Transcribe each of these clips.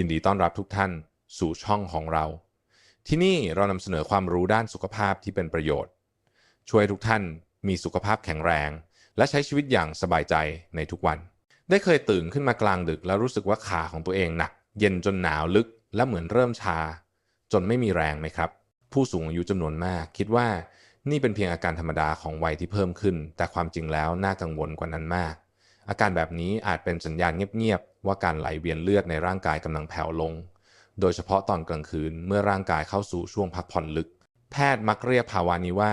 ยินดีต้อนรับทุกท่านสู่ช่องของเรา ที่นี่เรานำเสนอความรู้ด้านสุขภาพที่เป็นประโยชน์ ช่วยทุกท่านมีสุขภาพแข็งแรง และใช้ชีวิตอย่างสบายใจในทุกวัน ได้เคยตื่นขึ้นมากลางดึก แล้วรู้สึกว่าขาของตัวเองหนัก เย็นจนหนาวลึกและเหมือนเริ่มชา จนไม่มีแรงไหมครับ ผู้สูงอายุจำนวนมาก คิดว่านี่เป็นเพียงอาการธรรมดาของวัยที่เพิ่มขึ้น แต่ความจริงแล้วน่ากังวลกว่านั้นมาก อาการแบบนี้อาจเป็นสัญญาณเงียบๆว่าการไหลเวียนเลือดในร่างกายกำลังแผ่วลง โดยเฉพาะตอนกลางคืนเมื่อร่างกายเข้าสู่ช่วงพักผ่อนลึก แพทย์มักเรียกภาวะนี้ว่า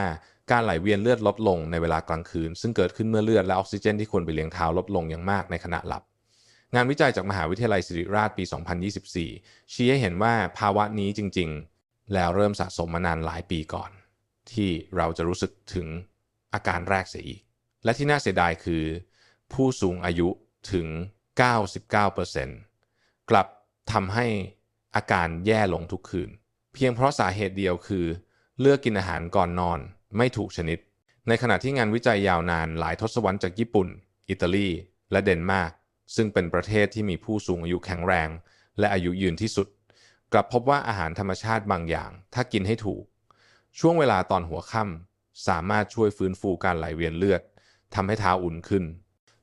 การไหลเวียนเลือดลดลงในเวลากลางคืน ซึ่งเกิดขึ้นเมื่อเลือดและออกซิเจนที่ควรไปเลี้ยงเท้าลดลงอย่างมากในขณะหลับ งานวิจัยจากมหาวิทยาลัยศิริราชปี 2024 ชี้ให้เห็นว่าภาวะนี้จริง ๆ แล้วเริ่มสะสมมานานหลายปีก่อน ที่เราจะรู้สึกถึงอาการแรกเสียอีก และที่น่าเสียดายคือ ผู้สูงอายุถึง 99%กลับทำให้อาการแย่ลงทุกคืน เพียงเพราะสาเหตุเดียวคือ เลือกกินอาหารก่อนนอนไม่ถูกชนิด ในขณะที่งานวิจัยยาวนานหลายทศวรรษจากญี่ปุ่น อิตาลี และเดนมาร์กซึ่งเป็นประเทศที่มีผู้สูงอายุแข็งแรง และอายุยืนที่สุด กลับพบว่าอาหารธรรมชาติบางอย่าง ถ้ากินให้ถูก ช่วงเวลาตอนหัวค่ำสามารถช่วยฟื้นฟูการไหลเวียนเลือดทำให้เท้าอุ่นขึ้น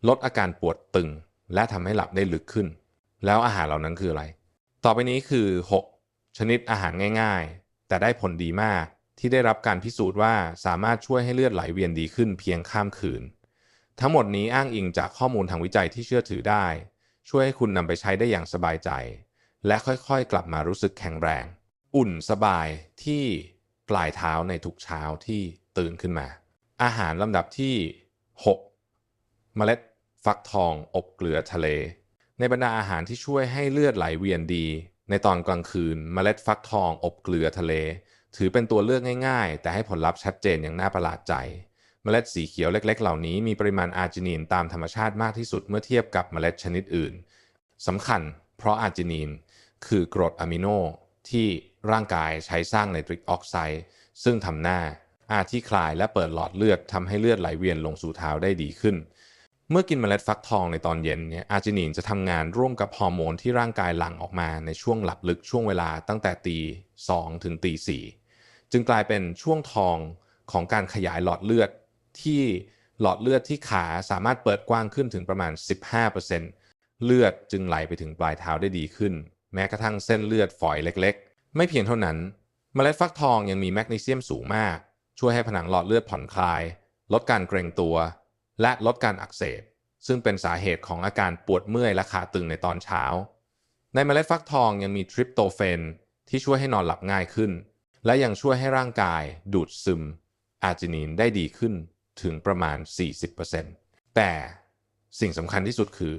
ลดอาการปวดตึง และทำให้หลับได้ลึกขึ้น แล้วอาหารเหล่านั้นคืออะไร ต่อไปนี้คือ 6 ชนิดอาหารง่ายๆ แต่ได้ผลดีมากที่ได้รับการพิสูจน์ว่าสามารถช่วยให้เลือดไหลเวียนดีขึ้นเพียงข้ามคืน ทั้งหมดนี้อ้างอิงจากข้อมูลทางวิจัยที่เชื่อถือได้ ช่วยให้คุณนำไปใช้ได้อย่างสบายใจ และค่อยๆ กลับมารู้สึกแข็งแรง อุ่นสบายที่ปลายเท้าในทุกเช้าที่ตื่นขึ้นมา อาหารลำดับที่ 6 เมล็ด ฟักทองอบเกลือทะเล ในบรรดาอาหารที่ช่วยให้เลือดไหลเวียนดี ในตอนกลางคืนเมล็ดฟักทองอบเกลือทะเล ถือเป็นตัวเลือกง่ายๆ แต่ให้ผลลัพธ์ชัดเจนอย่างน่าประหลาดใจเมล็ดสีเขียวเล็ก ๆ เหล่านี้มีปริมาณอาร์จินีนตามธรรมชาติมากที่สุดเมื่อเทียบกับเมล็ดชนิดอื่นสำคัญ เพราะอาร์จินีนคือกรดอะมิโนที่ร่างกายใช้สร้างไนตริกออกไซด์ซึ่งทำหน้าอาที่คลายและเปิดหลอดเลือดทำให้เลือดไหลเวียนลงสู่เท้าได้ดีขึ้น เมื่อกินเมล็ดฟักทองในตอนเย็นเนี่ยอาร์จินีนจะทำงานร่วมกับฮอร์โมนที่ร่างกายหลั่งออกมาในช่วงหลับลึกช่วงเวลาตั้งแต่ตี2ถึงตี4จึงกลายเป็นช่วงทองของการขยายหลอดเลือดที่หลอดเลือดที่ขาสามารถเปิดกว้างขึ้นถึงประมาณ 15%เลือดจึงไหลไปถึงปลายเท้าได้ดีขึ้น แม้กระทั่งเส้นเลือดฝอยเล็กๆ ไม่เพียงเท่านั้น เมล็ดฟักทองยังมีแมกนีเซียมสูงมาก ช่วยให้ผนังหลอดเลือดผ่อนคลาย ลดการเกร็งตัว และลดการอักเสบ ซึ่งเป็นสาเหตุของอาการปวดเมื่อยและขาตึงในตอนเช้า ในเมล็ดฟักทองยังมีทริปโตเฟนที่ช่วยให้นอนหลับง่ายขึ้น และยังช่วยให้ร่างกายดูดซึม อาร์จินีนได้ดีขึ้นถึงประมาณ 40%แต่สิ่งสำคัญที่สุดคือ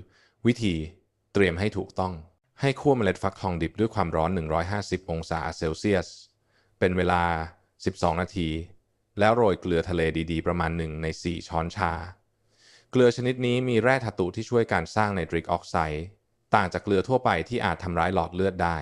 วิธีเตรียมให้ถูกต้อง ให้คั่วเมล็ดฟักทองดิบด้วยความร้อน 150 องศาเซลเซียส เป็นเวลา 12 นาที แล้วโรยเกลือทะเลดีๆ ประมาณ1ใน 4 ช้อนชา เกลือชนิดนี้มีแร่ธัตุที่ช่วยการสร้างไนตริกออกไซด์ต่างจากเกลือทั่วไปที่อาจทำร้ายหลอดเลือดได้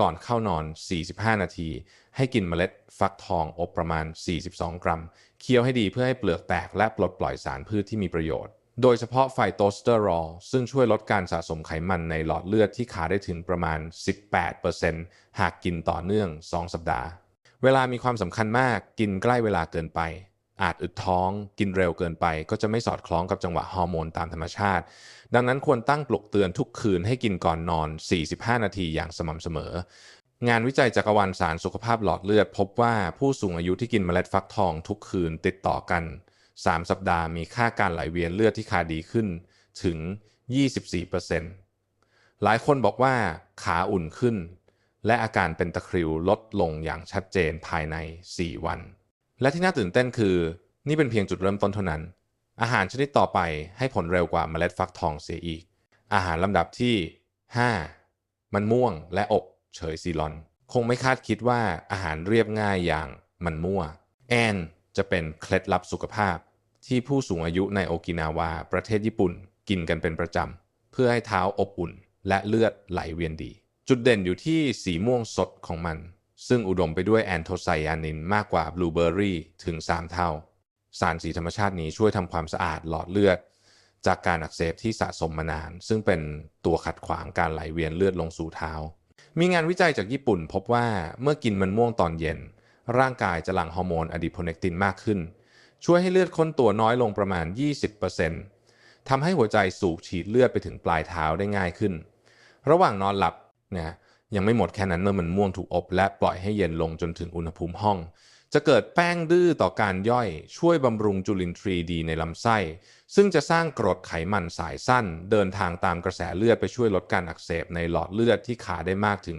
ก่อนเข้านอน 45 นาที ให้กินเมล็ดฟักทองอบประมาณ 42 กรัม เคี้ยวให้ดีเพื่อให้เปลือกแตกและปลดปล่อยสารพืชที่มีประโยชน์ โดยเฉพาะไฟโตสเตอรอลซึ่งช่วยลดการสะสมไขมันในหลอดเลือดที่ขาได้ถึงประมาณ 18%หากกินต่อเนื่อง 2 สัปดาห์ เวลามีความสำคัญมาก กินใกล้เวลาเกินไป อาจอึดท้องกินเร็วเกินไป ก็จะไม่สอดคล้องกับจังหวะฮอร์โมนตามธรรมชาติ ดังนั้นควรตั้งปลุกเตือนทุกคืนให้กินก่อนนอน 45 นาทีอย่างสม่ำเสมอ งานวิจัยจักรวาลสารสุขภาพหลอดเลือด พบว่าผู้สูงอายุที่กินเมล็ดฟักทองทุกคืนติดต่อกัน 3 สัปดาห์มีค่าการไหลเวียนเลือดที่ขาดีขึ้นถึง 24%หลายคนบอกว่าขาอุ่นขึ้น และอาการเป็นตะคริวลดลงอย่างชัดเจนภายใน 4 วัน และที่น่าตื่นเต้นคือ นี่เป็นเพียงจุดเริ่มต้นเท่านั้น อาหารชนิดต่อไปให้ผลเร็วกว่าเมล็ดฟักทองเสียอีก อาหารลำดับที่ 5 มันม่วงและอบเฉยซีลอน คงไม่คาดคิดว่าอาหารเรียบง่ายอย่างมันม่ว แอนจะเป็นเคล็ดลับสุขภาพ ที่ผู้สูงอายุในโอกินาวาประเทศญี่ปุ่นกินกันเป็นประจำ เพื่อให้เท้าอบอุ่นและเลือดไหลเวียนดี จุดเด่นอยู่ที่สีม่วงสดของมัน ซึ่งอุดมไปด้วยแอนโทไซยานินมากกว่าบลูเบอร์รี่ถึง 3 เท่า สารสีธรรมชาตินี้ช่วยทำความสะอาดหลอดเลือด จากการอักเสบที่สะสมมานาน ซึ่งเป็นตัวขัดขวางการไหลเวียนเลือดลงสู่เท้า มีงานวิจัยจากญี่ปุ่นพบว่าเมื่อกินมันม่วงตอนเย็น ร่างกายจะหลั่งฮอร์โมนอะดีโพเนกตินมากขึ้น ช่วยให้เลือดข้นตัวน้อยลงประมาณ 20%ทำให้หัวใจสูบฉีดเลือดไปถึงปลายเท้าได้ง่ายขึ้น ระหว่างนอนหลับนะ ยังไม่หมดแค่นั้นเมื่อมันม่วงถูกอบ และปล่อยให้เย็นลงจนถึงอุณหภูมิห้อง จะเกิดแป้งดื้อต่อการย่อย ช่วยบำรุงจุลินทรีย์ดีในลำไส้ ซึ่งจะสร้างกรดไขมันสายสั้น เดินทางตามกระแสเลือดไปช่วยลดการอักเสบในหลอดเลือดที่ขาได้มากถึง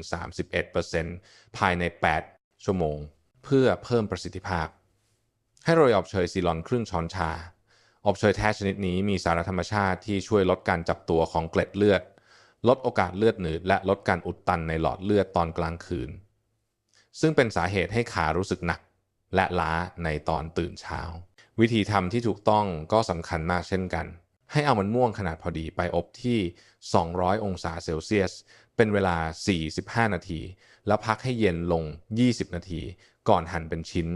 31%ภายใน 8 ชั่วโมง เพื่อเพิ่มประสิทธิภาพ ให้โรยอบเชยซีลอนครึ่งช้อนชาอบเชยแท้ชนิดนี้มีสารธรรมชาติที่ช่วยลดการจับตัวของเกล็ดเลือด ลดโอกาสเลือดหนืดและลดการอุดตันในหลอดเลือดตอนกลางคืน ซึ่งเป็นสาเหตุให้ขารู้สึกหนัก และล้าในตอนตื่นเช้า วิธีทำที่ถูกต้องก็สำคัญมากเช่นกัน ให้เอามันม่วงขนาดพอดีไปอบที่ 200 องศาเซลเซียส เป็นเวลา 45 นาที แล้วพักให้เย็นลง 20 นาที ก่อนหั่นเป็นชิ้น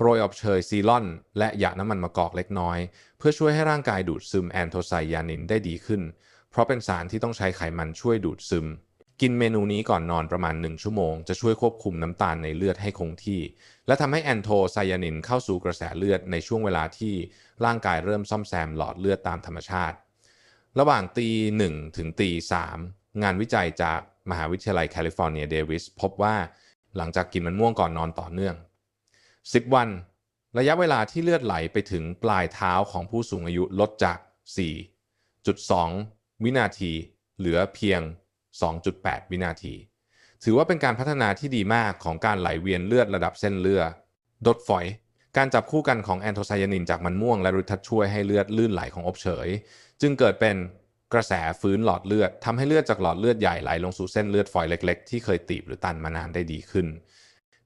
โรยอบเชยซีลอน และหยาน้ำมันมะกอกเล็กน้อย เพื่อช่วยให้ร่างกายดูดซึมแอนโทไซยานินได้ดีขึ้น เพราะเป็นสารที่ต้องใช้ไขมันช่วยดูดซึม กินเมนูนี้ก่อนนอนประมาณ 1 ชั่วโมง จะช่วยควบคุมน้ำตาลในเลือดให้คงที่ และทำให้แอนโทไซยานินเข้าสู่กระแสเลือดในช่วงเวลาที่ร่างกายเริ่มซ่อมแซมหลอดเลือดตามธรรมชาติ ระหว่างตีหนึ่งถึงตีสามงานวิจัยจากมหาวิทยาลัยแคลิฟอร์เนียเดวิสพบว่าหลังจากกินมันม่วงก่อนนอนต่อเนื่อง 10 วัน ระยะเวลาที่เลือดไหลไปถึงปลายเท้าของผู้สูงอายุลดจาก 4.2 วินาที เหลือเพียง 2.8 วินาที ถือว่าเป็นการพัฒนาที่ดีมากของการไหลเวียนเลือดระดับเส้นเลือดดดฝอย การจับคู่กันของแอนโทไซยานินจากมันม่วงและฤทธิ์ช่วยให้เลือดลื่นไหลของอบเฉย จึงเกิดเป็นกระแสฟื้นหลอดเลือดทำให้เลือดจากหลอดเลือดใหญ่ไหลลงสู่เส้นเลือดฝอยเล็ก ๆ ที่เคยตีบหรือตันมานานได้ดีขึ้น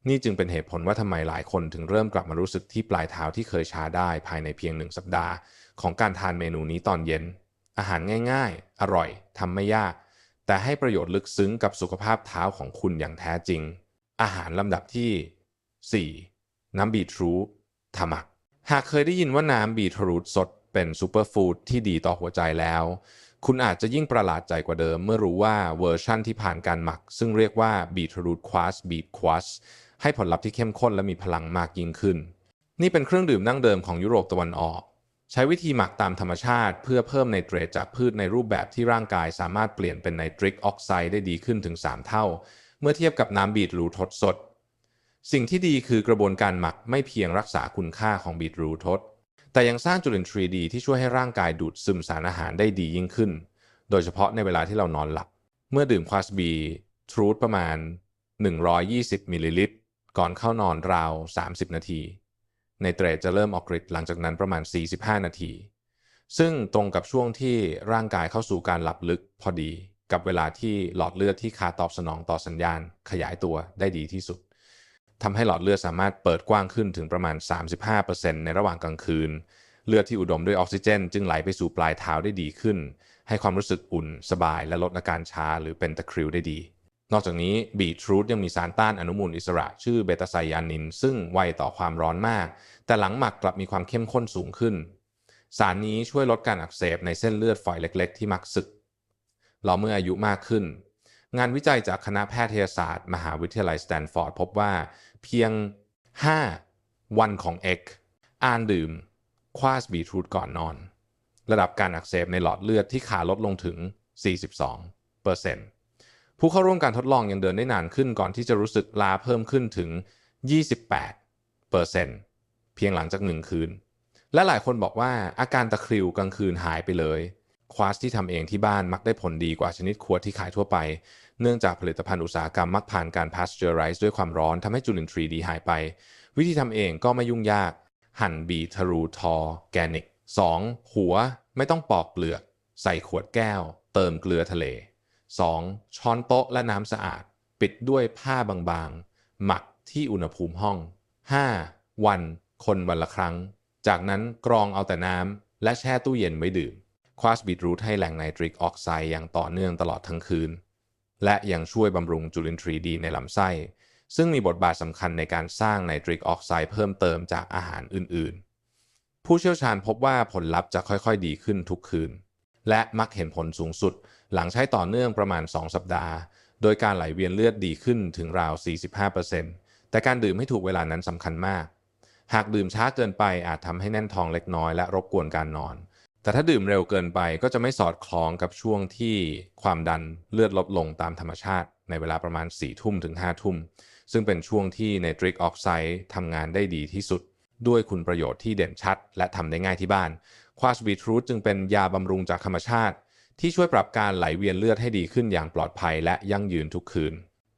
นี่จึงเป็นเหตุผลว่าทำไมหลายคนถึงเริ่มกลับมารู้สึกที่ปลายเท้าที่เคยชาได้ภายในเพียงหนึ่งสัปดาห์ ของการทานเมนูนี้ตอนเย็น อาหารง่ายๆ อร่อยทำไม่ยาก แต่ให้ประโยชน์ลึกซึ้งกับสุขภาพเท้าของคุณอย่างแท้จริง อาหารลำดับที่ 4 น้ำบีทรูททามัก หากเคยได้ยินว่าน้ำบีทรูทสดเป็นซูเปอร์ฟู้ดที่ดีต่อหัวใจแล้ว คุณอาจจะยิ่งประหลาดใจกว่าเดิม เมื่อรู้ว่าเวอร์ชั่นที่ผ่านการหมัก ซึ่งเรียกว่าบีทรูทควอสบีทควอสให้ผลลัพธ์ที่เข้มข้นและมีพลังมากยิ่งขึ้น นี่เป็นเครื่องดื่มดั้งเดิมของยุโรปตะวันออก ใช้วิธีหมักตามธรรมชาติ เพื่อเพิ่มไนเตรตจากพืชในรูปแบบที่ร่างกายสามารถเปลี่ยนเป็นไนตริกออกไซด์ได้ดีขึ้นถึง 3 เท่า เมื่อเทียบกับน้ำบีทรูทสด สิ่งที่ดีคือกระบวนการหมักไม่เพียงรักษาคุณค่าของบีทรูททแต่ยังสร้างจุลินทรีย์ดีที่ช่วยให้ร่างกายดูดซึมสารอาหารได้ดียิ่งขึ้น โดยเฉพาะในเวลาที่เรานอนหลับ เมื่อดื่มควาสบีทรูทประมาณ 120มิลลิลิตรก่อนเข้านอนราว 30 นาที ในเตรตจะเริ่มออกฤทธิ์หลังจากนั้นประมาณ 45 นาที ซึ่งตรงกับช่วงที่ร่างกายเข้าสู่การหลับลึกพอดีกับเวลาที่หลอดเลือดที่ขาตอบสนองต่อสัญญาณ ขยายตัวได้ดีที่สุดทำให้หลอดเลือดสามารถเปิดกว้างขึ้นถึงประมาณ 35%ในระหว่างกลางคืน เลือดที่อุดมด้วยออกซิเจน จึงไหลไปสู่ปลายเท้าได้ดีขึ้น ให้ความรู้สึกอุ่นสบายและลดอาการชาหรือเป็นตะคริวได้ดี นอกจากนี้บีทรูทยังมีสารต้านอนุมูลอิสระ ชื่อเบต้าไซยานิน ซึ่งไวต่อความร้อนมาก แต่หลังหมักกลับมีความเข้มข้นสูงขึ้น สารนี้ช่วยลดการอักเสบในเส้นเลือดฝอยเล็ก ๆ ที่มักสึก เราเมื่ออายุมากขึ้น งานวิจัยจากคณะแพทยศาสตร์ มหาวิทยาลัยสแตนฟอร์ดพบว่า เพียง 5 วันของเอ็กอ่านดื่ม ควาสบีทรูทก่อนนอน ระดับการอักเสบในหลอดเลือดที่ขาลดลงถึง 42% ผู้เข้าร่วมการทดลองยังเดินได้นานขึ้นก่อนที่จะรู้สึกลาเพิ่มขึ้นถึง 28%เพียงหลังจากหนึ่งคืน และหลายคนบอกว่าอาการตะคริวกลางคืนหายไปเลย ควาสที่ทำเองที่บ้านมักได้ผลดีกว่าชนิดขวดที่ขายทั่วไป เนื่องจากผลิตภัณฑ์อุตสาหกรรมมักผ่านการพาสเจอไรซ์ด้วยความร้อนทำให้จุลินทรีย์ดีหายไป วิธีทำเองก็ไม่ยุ่งยาก หั่นบีทรูทอแกนิก 2. หัวไม่ต้องปอกเปลือก ใส่ขวดแก้ว เติมเกลือทะเล 2. ช้อนโต๊ะและน้ำสะอาด ปิดด้วยผ้าบางๆ หมักที่อุณหภูมิห้อง 5. วัน คนวันละครั้ง จากนั้นกรองเอาแต่น้ำและแช่ตู้เย็นไว้ดื่ม ควาสบีทรูทให้แหล่งไนตริกออกไซด์อย่างต่อเนื่องตลอดทั้งคืน และยังช่วยบำรุงจุลินทรีย์ดีในลำไส้ ซึ่งมีบทบาทสำคัญในการสร้างไนตริกออกไซด์เพิ่มเติมจากอาหารอื่นๆ ผู้เชี่ยวชาญพบว่าผลลัพธ์จะค่อยๆ ดีขึ้นทุกคืน และมักเห็นผลสูงสุด หลังใช้ต่อเนื่องประมาณ 2 สัปดาห์ โดยการไหลเวียนเลือดดีขึ้นถึงราว 45%แต่การดื่มให้ถูกเวลานั้นสำคัญมาก หากดื่มช้าเกินไปอาจทำให้แน่นท้องเล็กน้อยและรบกวนการนอน แต่ถ้าดื่มเร็วเกินไปก็จะไม่สอดคล้องกับช่วงที่ความดันเลือดลดลงตามธรรมชาติ ในเวลาประมาณ4ทุ่มถึง5ทุ่ม ซึ่งเป็นช่วงที่ไนตริกออกไซด์ทำงานได้ดีที่สุด ด้วยคุณประโยชน์ที่เด่นชัด และทำได้ง่ายที่บ้านควาสบีทรูทจึงเป็นยาบำรุงจากธรรมชาติ ที่ช่วยปรับการไหลเวียนเลือดให้ดีขึ้นอย่างปลอดภัยและยั่งยืนทุกคืน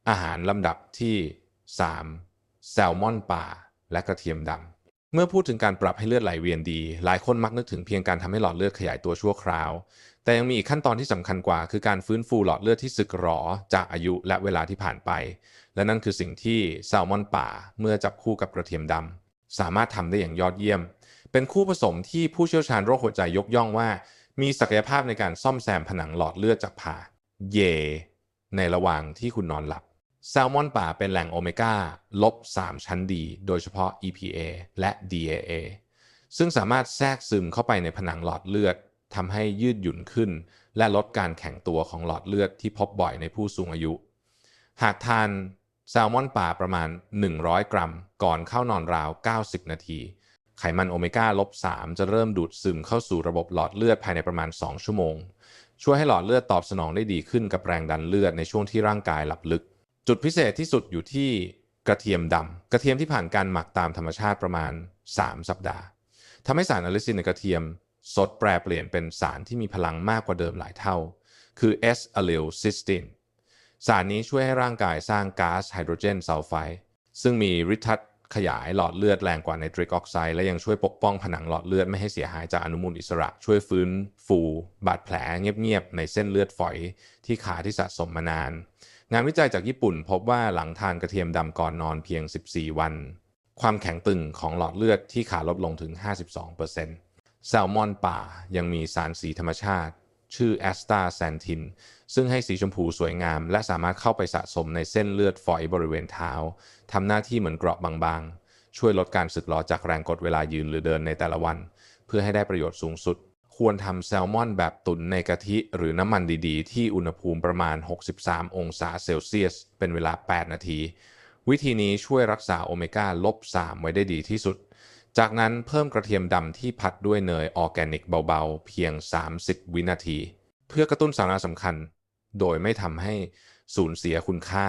อาหารลำดับที่ 3. แซลมอนป่า และกระเทียมดำ เมื่อพูดถึงการปรับให้เลือดไหลเวียนดี หลายคนมักนึกถึงเพียงการทำให้หลอดเลือดขยายตัวชั่วคราว แต่ยังมีอีกขั้นตอนที่สำคัญกว่า คือการฟื้นฟูหลอดเลือดที่สึกหรอจากอายุและเวลาที่ผ่านไป และนั่นคือสิ่งที่แซลมอนป่า เมื่อจับคู่กับกระเทียมดำสามารถทำได้อย่างยอดเยี่ยม เป็นคู่ผสมที่ผู้เชี่ยวชาญโรคหัวใจยกย่องว่า มีศักยภาพในการซ่อมแซมผนังหลอดเลือดจากผ่า เย ในระหว่างที่คุณนอนหลับ แซลมอนป่าเป็นแหล่งโอเมก้าลบ 3 ชั้นดี โดยเฉพาะ EPA และ DAA ซึ่งสามารถแทรกซึมเข้าไปในผนังหลอดเลือดทำให้ยืดหยุ่นขึ้น และลดการแข็งตัวของหลอดเลือดที่พบบ่อยในผู้สูงอายุ หากทานแซลมอนป่าประมาณ 100 กรัม ก่อนเข้านอนราว 90 นาที ไขมันโอเมก้าลบ3จะเริ่มดูดซึมเข้าสู่ระบบหลอดเลือดภายในประมาณ 2 ชั่วโมง ช่วยให้หลอดเลือดตอบสนองได้ดีขึ้นกับแรงดันเลือดในช่วงที่ร่างกายหลับลึก จุดพิเศษที่สุดอยู่ที่กระเทียมดำ กระเทียมที่ผ่านการหมักตามธรรมชาติประมาณ 3 สัปดาห์ทำให้สารอะลิซินในกระเทียม สดแปรเปลี่ยนเป็นสารที่มีพลังมากกว่าเดิมหลายเท่า คือ S-allyl-cysteine สารนี้ช่วยให้ร่างกายสร้างก๊าซไฮโดรเจนซัลไฟด์ซึ่งมีฤทธิ์ทัด ขยายหลอดเลือดแรงกว่าไนตริกออกไซด์และยังช่วยปกป้องผนังหลอดเลือดไม่ให้เสียหายจากอนุมูลอิสระ ช่วยฟื้นฟูบาดแผลเงียบๆในเส้นเลือดฝอยที่ขาที่สะสมมานาน งานวิจัยจากญี่ปุ่นพบว่าหลังทานกระเทียมดำก่อนนอนเพียง 14 วัน ความแข็งตึงของหลอดเลือดที่ขาลดลงถึง 52%แซลมอนป่ายังมีสารสีธรรมชาติ ชื่อแอสตาแซนทินซึ่งให้สีชมพูสวยงาม และสามารถเข้าไปสะสมในเส้นเลือดฝอยบริเวณเท้าทำหน้าที่เหมือนเกราะบางๆ ช่วยลดการสึกหรอจากแรงกดเวลายืนหรือเดินในแต่ละวัน เพื่อให้ได้ประโยชน์สูงสุด ควรทำแซลมอนแบบตุ๋นในกะทิหรือน้ำมันดีๆ ที่อุณหภูมิประมาณ 63 องศาเซลเซียส เป็นเวลา 8 นาที วิธีนี้ช่วยรักษาโอเมก้าลบ3ไว้ได้ดีที่สุด จากนั้นเพิ่มกระเทียมดำที่ผัดด้วยเนยออร์แกนิกเบาๆ เพียง 30 วินาที เพื่อกระตุ้นสาระสำคัญ โดยไม่ทำให้สูญเสียคุณค่า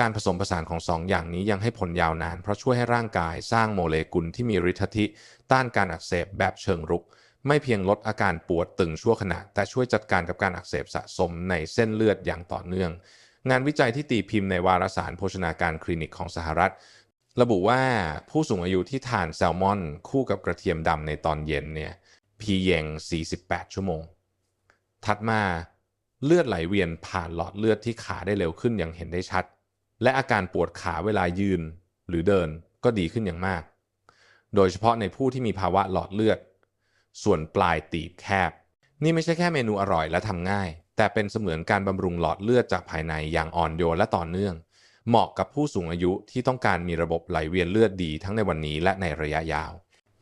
การผสมผสานของสองอย่างนี้ยังให้ผลยาวนาน เพราะช่วยให้ร่างกายสร้างโมเลกุลที่มีฤทธิต้านการอักเสบแบบเชิงรุก ไม่เพียงลดอาการปวดตึงชั่วขณะ แต่ช่วยจัดการกับการอักเสบสะสมในเส้นเลือดอย่างต่อเนื่องงานวิจัยที่ตีพิมพ์ในวารสารโภชนาการคลินิกของสหรัฐ ระบุว่าผู้สูงอายุที่ทานแซลมอน คู่กับกระเทียมดำในตอนเย็นเนี่ยพียง 48 ชั่วโมง ถัดมาเลือดไหลเวียนผ่านหลอดเลือดที่ขาได้เร็วขึ้นอย่างเห็นได้ชัด และอาการปวดขาเวลายืนหรือเดินก็ดีขึ้นอย่างมาก โดยเฉพาะในผู้ที่มีภาวะหลอดเลือด ส่วนปลายตีบแคบ นี่ไม่ใช่แค่เมนูอร่อยและทำง่าย แต่เป็นเสมือนการบำรุงหลอดเลือดจากภายในอย่างอ่อนโยนและต่อเนื่อง เหมาะกับผู้สูงอายุที่ต้องการมีระบบไหลเวียนเลือดดีทั้งในวันนี้และในระยะยาว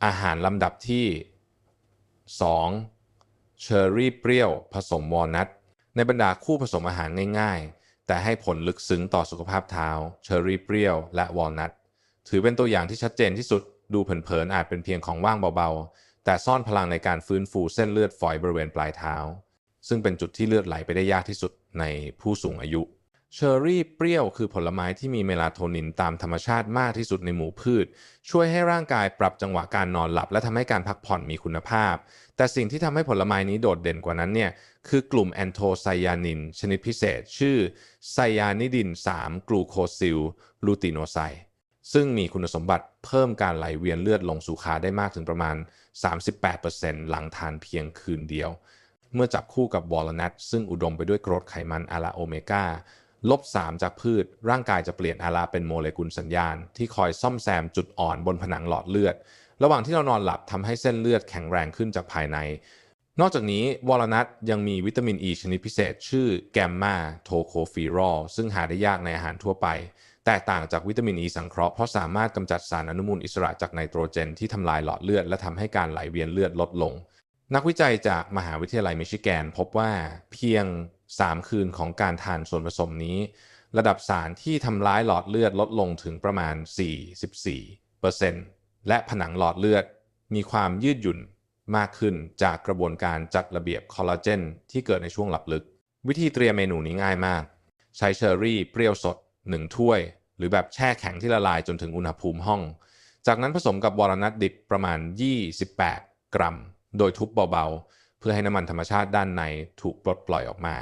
อาหารลำดับที่ 2. เชอร์รี่เปรี้ยวผสมวอลนัทในบรรดาคู่ผสมอาหารง่ายๆ แต่ให้ผลลึกซึ้งต่อสุขภาพเท้าเชอร์รี่เปรี้ยวและวอลนัทถือเป็นตัวอย่างที่ชัดเจนที่สุดดูเผินๆอาจเป็นเพียงของว่างเบาๆ แต่ซ่อนพลังในการฟื้นฟูเส้นเลือดฝอยบริเวณปลายเท้า ซึ่งเป็นจุดที่เลือดไหลไปได้ยากที่สุดในผู้สูงอายุ เชอร์รี่เปรี้ยวคือผลไม้ที่มีเมลาโทนินตามธรรมชาติมากที่สุดในหมู่พืช ช่วยให้ร่างกายปรับจังหวะการนอนหลับ และทำให้การพักผ่อนมีคุณภาพ แต่สิ่งที่ทำให้ผลไม้นี้โดดเด่นกว่านั้นเนี่ยคือกลุ่มแอนโทไซยานิน ชนิดพิเศษ ชื่อไซยานิดิน 3 กลูโคซิลลูติโนไซซึ่งมีคุณสมบัติเพิ่มการไหลเวียนเลือดลงสู่ขาได้มากถึงประมาณ 38%หลังทานเพียงคืนเดียว เมื่อจับคู่กับวอลนัทซึ่งอุดมไปด้วยกรดไขมันอะลาโอเมก้า ลบ3จากพืช ร่างกายจะเปลี่ยนอะลาเป็นโมเลกุลสัญญาณ ที่คอยซ่อมแซมจุดอ่อนบนผนังหลอดเลือด ระหว่างที่เรานอนหลับทำให้เส้นเลือดแข็งแรงขึ้นจากภายใน นอกจากนี้วอลนัทยังมีวิตามินอ e ีชนิดพิเศษ ชื่อแกมมาโทโคฟีรอลซึ่งหาได้ยากในอาหารทั่วไป แตกต่างจากวิตามินอ e ีสังเคราะห์เพราะสามารถกำจัดสารอนุมูลอิสระจากไนโตรเจน ที่ทำลายหลอดเลือด และทำให้การไหลเวียนเลือดลดลง นักวิจัยจากมหาวิทยาลัยมิชิแกนพบว่าเพียง 3 คืนของการทานส่วนผสมนี้ ระดับสารที่ทำร้ายหลอดเลือดลดลงถึงประมาณ 44%และผนังหลอดเลือดมีความยืดหยุ่นมากขึ้นจากกระบวนการจัดระเบียบคอลลาเจนที่เกิดในช่วงหลับลึก วิธีเตรียมเมนูนี้ง่ายมาก ใช้เชอร์รี่เปรี้ยวสด 1 ถ้วย หรือแบบแช่แข็งที่ละลายจนถึงอุณหภูมิห้อง จากนั้นผสมกับวอลนัทดิบประมาณ 28 กรัม โดยทุบเบาๆ เพื่อให้น้ำมันธรรมชาติด้านในถูกปลดปล่อยออกมา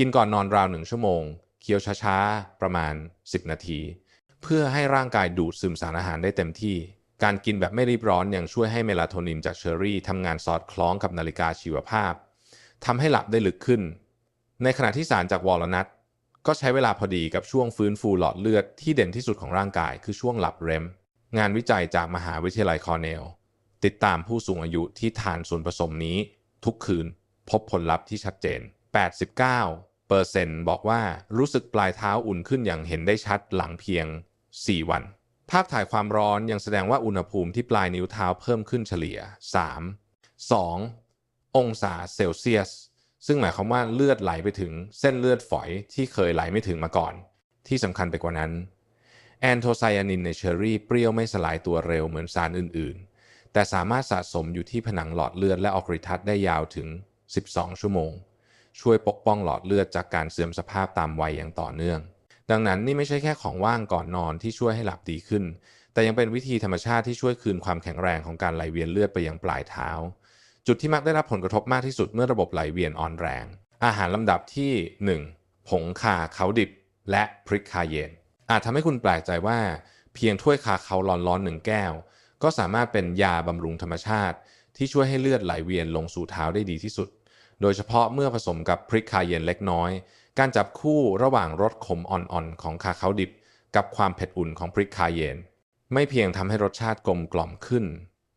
กินก่อนนอนราวหนึ่งชั่วโมง เคี้ยวช้าๆ ประมาณ 10 นาที เพื่อให้ร่างกายดูดซึมสารอาหารได้เต็มที่ การกินแบบไม่รีบร้อนยังช่วยให้เมลาโทนินจากเชอร์รี่ทำงานสอดคล้องกับนาฬิกาชีวภาพทำให้หลับได้ลึกขึ้น ในขณะที่สารจากวอลนัทก็ใช้เวลาพอดีกับช่วงฟื้นฟูหลอดเลือดที่เด่นที่สุดของร่างกายคือช่วงหลับเรมงานวิจัยจากมหาวิทยาลัยคอร์เนล ติดตามผู้สูงอายุที่ทานส่วนผสมนี้ ทุกคืน พบผลลัพธ์ที่ชัดเจน 89 เปอร์เซนต์บอกว่ารู้สึกปลายเท้าอุ่นขึ้นอย่างเห็นได้ชัดหลังเพียง 4 วัน ภาพถ่ายความร้อนยังแสดงว่าอุณหภูมิที่ปลายนิ้วเท้าเพิ่มขึ้นเฉลี่ย 3 2 องศาเซลเซียส ซึ่งหมายความว่าเลือดไหลไปถึงเส้นเลือดฝอยที่เคยไหลไม่ถึงมาก่อน ที่สำคัญไปกว่านั้น แอนโทไซยานินในเชอรี่เปรี้ยวไม่สลายตัวเร็วเหมือนสารอื่นๆ แต่สามารถสะสมอยู่ที่ผนังหลอดเลือดและออกริทัศได้ยาวถึง 12 ชั่วโมง ช่วยปกป้องหลอดเลือดจากการเสื่อมสภาพตามวัยอย่างต่อเนื่อง ดังนั้นนี่ไม่ใช่แค่ของว่างก่อนนอนที่ช่วยให้หลับดีขึ้น แต่ยังเป็นวิธีธรรมชาติที่ช่วยคืนความแข็งแรงของการไหลเวียนเลือดไปยังปลายเท้า จุดที่มักได้รับผลกระทบมากที่สุดเมื่อระบบไหลเวียนอ่อนแรง อาหารลำดับที่ 1. ผงคาเขาดิบ และพริกคาเยนอาจทำให้คุณแปลกใจว่า เพียงถ้วยคาเขาร้อนๆหนึ่งแก้ว ก็สามารถเป็นยาบำรุงธรรมชาติ ที่ช่วยให้เลือดไหลเวียนลงสู่เท้าได้ดีที่สุด โดยเฉพาะเมื่อผสมกับพริกคาเยนเล็กน้อย การจับคู่ระหว่างรสขมอ่อนๆของคาเขาดิบ กับความเผ็ดอุ่นของพริกคาเยน ไม่เพียงทำให้รสชาติกลมกล่อมขึ้น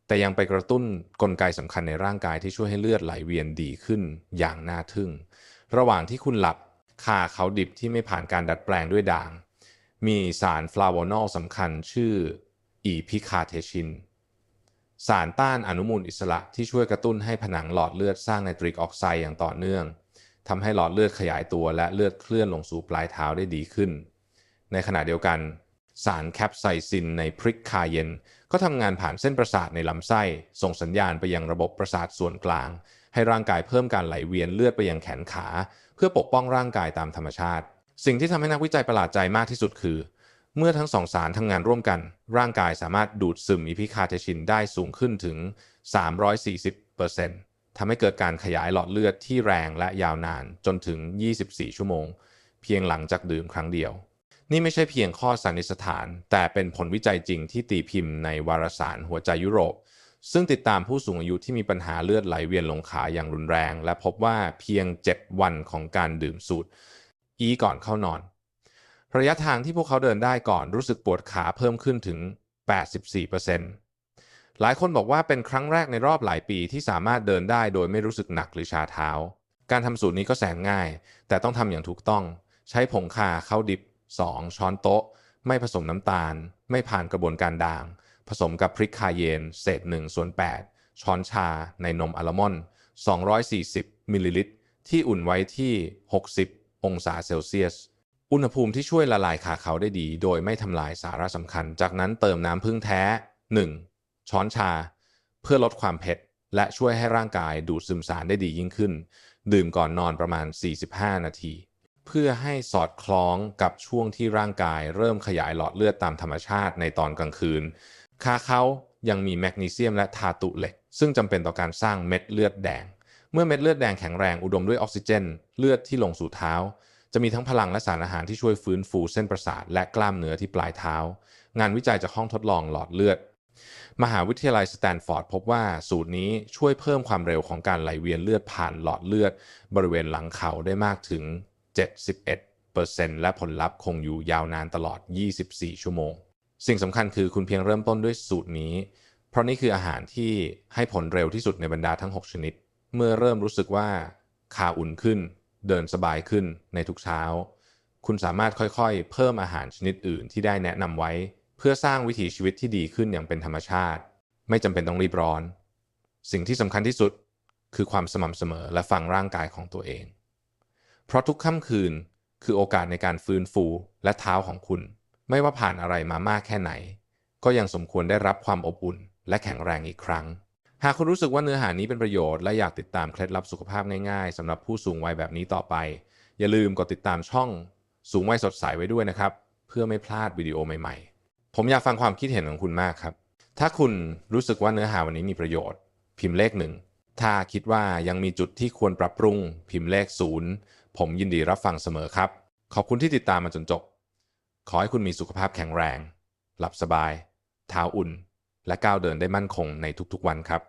แต่ยังไปกระตุ้นกลไกสำคัญในร่างกายที่ช่วยให้เลือดไหลเวียนดีขึ้นอย่างน่าทึ่ง ระหว่างที่คุณหลับคาเขาดิบที่ไม่ผ่านการดัดแปลงด้วยด่าง มีสารฟลาโวนอลสำคัญชื่ออีพิคาเทชิน สารต้านอนุมูลอิสระที่ช่วยกระตุ้นให้ผนังหลอดเลือดสร้างไนตริกออกไซด์อย่างต่อเนื่องทำให้หลอดเลือดขยายตัวและเลือดเคลื่อนลงสู่ปลายเท้าได้ดีขึ้น ในขณะเดียวกัน สารแคปไซซินในพริกคาเยนก็ทำงานผ่านเส้นประสาทในลำไส้ ส่งสัญญาณไปยังระบบประสาทส่วนกลาง ให้ร่างกายเพิ่มการไหลเวียนเลือดไปยังแขนขา เพื่อปกป้องร่างกายตามธรรมชาติ สิ่งที่ทำให้นักวิจัยประหลาดใจมากที่สุดคือ เมื่อทั้งสองสารทำงานร่วมกัน ร่างกายสามารถดูดซึมอีพิคาเทชินได้สูงขึ้นถึง 340%ทำให้เกิดการขยายหลอดเลือดที่แรงและยาวนานจนถึง 24 ชั่วโมง เพียงหลังจากดื่มครั้งเดียว นี่ไม่ใช่เพียงข้อสันนิษฐาน แต่เป็นผลวิจัยจริงที่ตีพิมพ์ในวารสารหัวใจยุโรป ซึ่งติดตามผู้สูงอายุที่มีปัญหาเลือดไหลเวียนลงขาอย่างรุนแรง และพบว่าเพียง 7 วันของการดื่มสูตร อีก่อนเข้านอน ระยะทางที่พวกเขาเดินได้ก่อนรู้สึกปวดขาเพิ่มขึ้นถึง 84%หลายคนบอกว่าเป็นครั้งแรกในรอบหลายปีที่สามารถเดินได้โดยไม่รู้สึกหนักหรือชาเท้า การทำสูตรนี้ก็แสนง่าย แต่ต้องทำอย่างถูกต้อง ใช้ผงคาข้าวดิบ 2 ช้อนโต๊ะ ไม่ผสมน้ำตาล ไม่ผ่านกระบวนการด่าง ผสมกับพริกคาเยน เศษ1ส่วน8ช้อนชาในนมอัลมอนด์240มิลลิลิตรที่อุ่นไว้ที่ 60 องศาเซลเซียส อุณหภูมิที่ช่วยละลายคาเขาได้ดี โดยไม่ทำลายสาระสำคัญ จากนั้นเติมน้ำผึ้งแท้ 1 ช้อนชา เพื่อลดความเผ็ด และช่วยให้ร่างกายดูดซึมสารได้ดียิ่งขึ้น ดื่มก่อนนอนประมาณ 45 นาที เพื่อให้สอดคล้องกับช่วงที่ร่างกายเริ่มขยายหลอดเลือดตามธรรมชาติในตอนกลางคืน คาเขายังมีแมกนีเซียมและธาตุเหล็ก ซึ่งจำเป็นต่อการสร้างเม็ดเลือดแดง เมื่อเม็ดเลือดแดงแข็งแรงอุดมด้วยออกซิเจน เลือดที่ลงสู่เท้า จะมีทั้งพลังและสารอาหารที่ช่วยฟื้นฟูเส้นประสาทและกล้ามเนื้อที่ปลายเท้า งานวิจัยจากห้องทดลองหลอดเลือด มหาวิทยาลัยสแตนฟอร์ดพบว่าสูตรนี้ช่วยเพิ่มความเร็วของการไหลเวียนเลือดผ่านหลอดเลือด บริเวณหลังเข่าได้มากถึง 71%และผลลัพธ์คงอยู่ยาวนานตลอด 24 ชั่วโมง สิ่งสำคัญคือคุณเพียงเริ่มต้นด้วยสูตรนี้ เพราะนี่คืออาหารที่ให้ผลเร็วที่สุดในบรรดาทั้ง 6 ชนิด เมื่อเริ่มรู้สึกว่าขาอุ่นขึ้น เดินสบายขึ้นในทุกเช้า คุณสามารถค่อยๆ เพิ่มอาหารชนิดอื่นที่ได้แนะนำไว้ เพื่อสร้างวิถีชีวิตที่ดีขึ้นอย่างเป็นธรรมชาติ ไม่จำเป็นต้องรีบร้อน สิ่งที่สำคัญที่สุดคือความสม่ำเสมอและฟังร่างกายของตัวเอง เพราะทุกค่ำคืนคือโอกาสในการฟื้นฟูและเท้าของคุณ ไม่ว่าผ่านอะไรมามากแค่ไหน ก็ยังสมควรได้รับความอบอุ่นและแข็งแรงอีกครั้ง หากคุณรู้สึกว่าเนื้อหานี้เป็นประโยชน์และอยากติดตามเคล็ดลับสุขภาพง่ายๆสำหรับผู้สูงวัยแบบนี้ต่อไป อย่าลืมกดติดตามช่องสูงวัยสดใสไว้ด้วยนะครับ เพื่อไม่พลาดวิดีโอใหม่ๆ ผมอยากฟังความคิดเห็นของคุณมากครับ ถ้าคุณรู้สึกว่าเนื้อหาวันนี้มีประโยชน์ พิมพ์เลขหนึ่งถ้าคิดว่ายังมีจุดที่ควรปรับปรุง พิมพ์เลขศูนย์ผมยินดีรับฟังเสมอครับ ขอบคุณที่ติดตามมาจนจบ ขอให้คุณมีสุขภาพแข็งแรง หลับสบาย เท้าอุ่น และก้าวเดินได้มั่นคงในทุกๆวันครับ